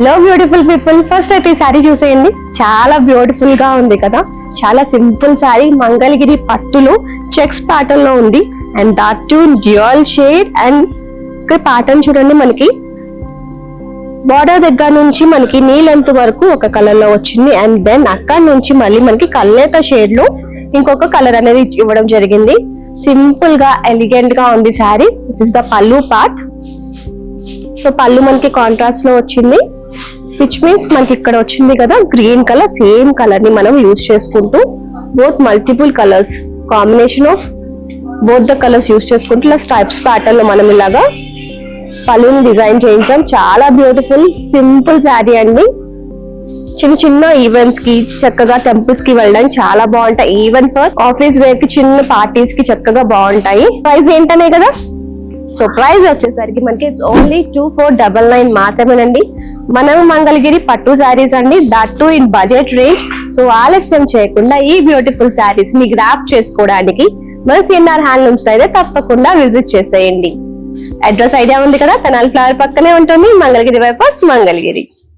Hello beautiful people first అయితే ఈ శారీ చూసేయండి. చాలా బ్యూటిఫుల్గా ఉంది కదా. చాలా సింపుల్ శారీ మంగళగిరి పట్టులు చెక్స్ ప్యాటర్న్లో ఉంది and that too dual shade and ఇక్కడ ప్యాటర్న్ చూడండి మనకి. బార్డర్ దగ్గర నుంచి మనకి నీ లెంత్ వరకు ఒక కలర్లో వచ్చింది. అండ్ దెన్ అక్కడ నుంచి మళ్ళీ మనకి కల్లేత షేడ్లో ఇంకొక కలర్ అనేది ఇవ్వడం జరిగింది. సింపుల్గా ఎలిగెంట్గా ఉంది sari this is the pallu part so పళ్ళు మనకి కాంట్రాస్ట్లో వచ్చింది. విచ్ మీన్స్ మనకి ఇక్కడ వచ్చింది కదా గ్రీన్ కలర్ సేమ్ కలర్ని మనం యూజ్ చేసుకుంటూ both multiple colours combination of both the colours use చేసుకుంటూ ఇలా స్ట్రైప్స్ ప్యాటర్న్లో మనం ఇలాగా పళ్ళుని డిజైన్ చేయించాం. చాలా బ్యూటిఫుల్ సింపుల్ శారీ అండి. చిన్న చిన్న ఈవెంట్స్కి చక్కగా టెంపుల్స్కి వెళ్ళడానికి చాలా బాగుంటాయి. ఈవెన్ ఫర్ ఆఫీస్ వేర్కి చిన్న పార్టీస్కి చక్కగా బాగుంటాయి. ప్రైస్ ఏంటనే కదా? సో ప్రైస్ వచ్చేసరికి మనకి it's only two four double nine మాత్రమేనండి. మనం మంగళగిరి పట్టు శారీస్ అండి. That too in budget range so ఆలస్యం చేయకుండా ఈ బ్యూటిఫుల్ శారీస్ని గ్రాప్ చేసుకోవడానికి మన సిఎన్ఆర్ హ్యాండ్లూమ్స్ అయితే తప్పకుండా విజిట్ చేసేయండి. అడ్రస్ ఐడియా ఉంది కదా? తెనాలి ఫ్లవర్ పక్కనే ఉంటుంది. మంగళగిరి వైపర్స్ మంగళగిరి.